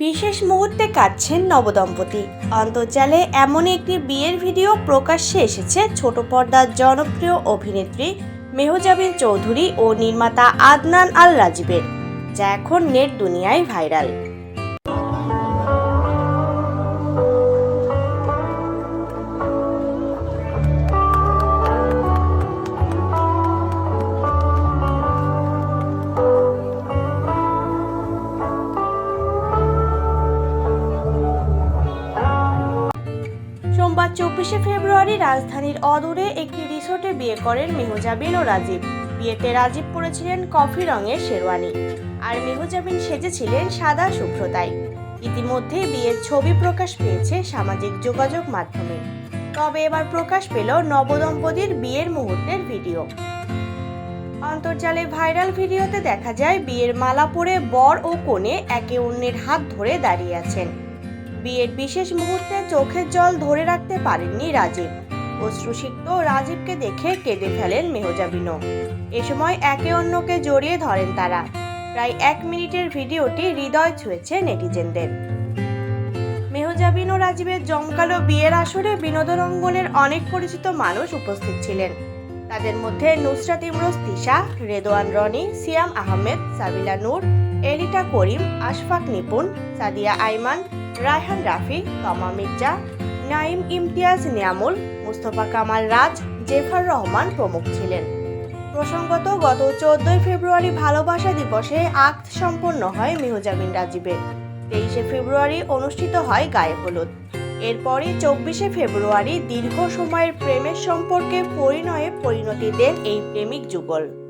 বিশেষ মুহূর্তে কাটছেন নবদম্পতি। অন্তর্জালে এমন একটি বিয়ের ভিডিও প্রকাশ্যে এসেছে ছোট পর্দার জনপ্রিয় অভিনেত্রী মেহজাবিন চৌধুরী ও নির্মাতা আদনান আল রাজীবের যা এখন নেট দুনিয়ায় ভাইরাল। সোমবার চব্বিশে ফেব্রুয়ারি রাজধানীর অদূরে একটি রিসোর্টে বিয়ে করেন মেহজাবিন ও রাজীব। বিয়েতে রাজীব পরেছিলেন কফি রঙের শেরওয়ানি। আর মেহজাবিন সেজেছিলেন সাদা শুভ্রতায়। ইতিমধ্যে বিয়ের ছবি প্রকাশ পেয়েছে সামাজিক যোগাযোগ মাধ্যমে। তবে এবার প্রকাশ পেল নবদম্পতির বিয়ের মুহূর্তের ভিডিও। অন্তর্জালে ভাইরাল ভিডিওতে দেখা যায়, বিয়ের মালা পরে বর ও কনে একে অন্যের হাত ধরে দাঁড়িয়ে আছেন। বিয়ের বিশেষ মুহূর্তে চোখের জল ধরে রাখতে পারেননি রাজীব। অশ্রুসিক্ত রাজীবকে দেখে কেঁদে ফেলেন মেহজাবিনও। এ সময় একে অন্যকে জড়িয়ে ধরেন তারা। প্রায় এক মিনিটের ভিডিওটি হৃদয় ছুঁয়েছে নেটিজেনদের। মেহজাবিন রাজীবের জমকালো বিয়ের আসরে বিনোদন অঙ্গনের অনেক পরিচিত মানুষ উপস্থিত ছিলেন। তাদের মধ্যে নুসরাত ইমরোজ তিশা, রেদোয়ান রনি, সিয়াম আহমেদ, সাবিলা নূর এলিটা করিম, আশফাক নিপুন সাদিয়া আইমান রায়হান রাফি, তমা মির্জা নাইম ইমতিয়াজ নিয়ামুল, মুস্তফা কামাল রাজ, জেফার রহমান প্রমুখ ছিলেন। প্রসঙ্গত, গত চোদ্দই ফেব্রুয়ারি ভালোবাসা দিবসে আক্ত সম্পন্ন হয় মেহজাবিন রাজীবের। তেইশে ফেব্রুয়ারি অনুষ্ঠিত হয় গায়ে হলুদ। এরপরই চব্বিশে ফেব্রুয়ারি দীর্ঘ সময়ের প্রেমের সম্পর্কে পরিণয়ে পরিণতি দেন এই প্রেমিক যুগল।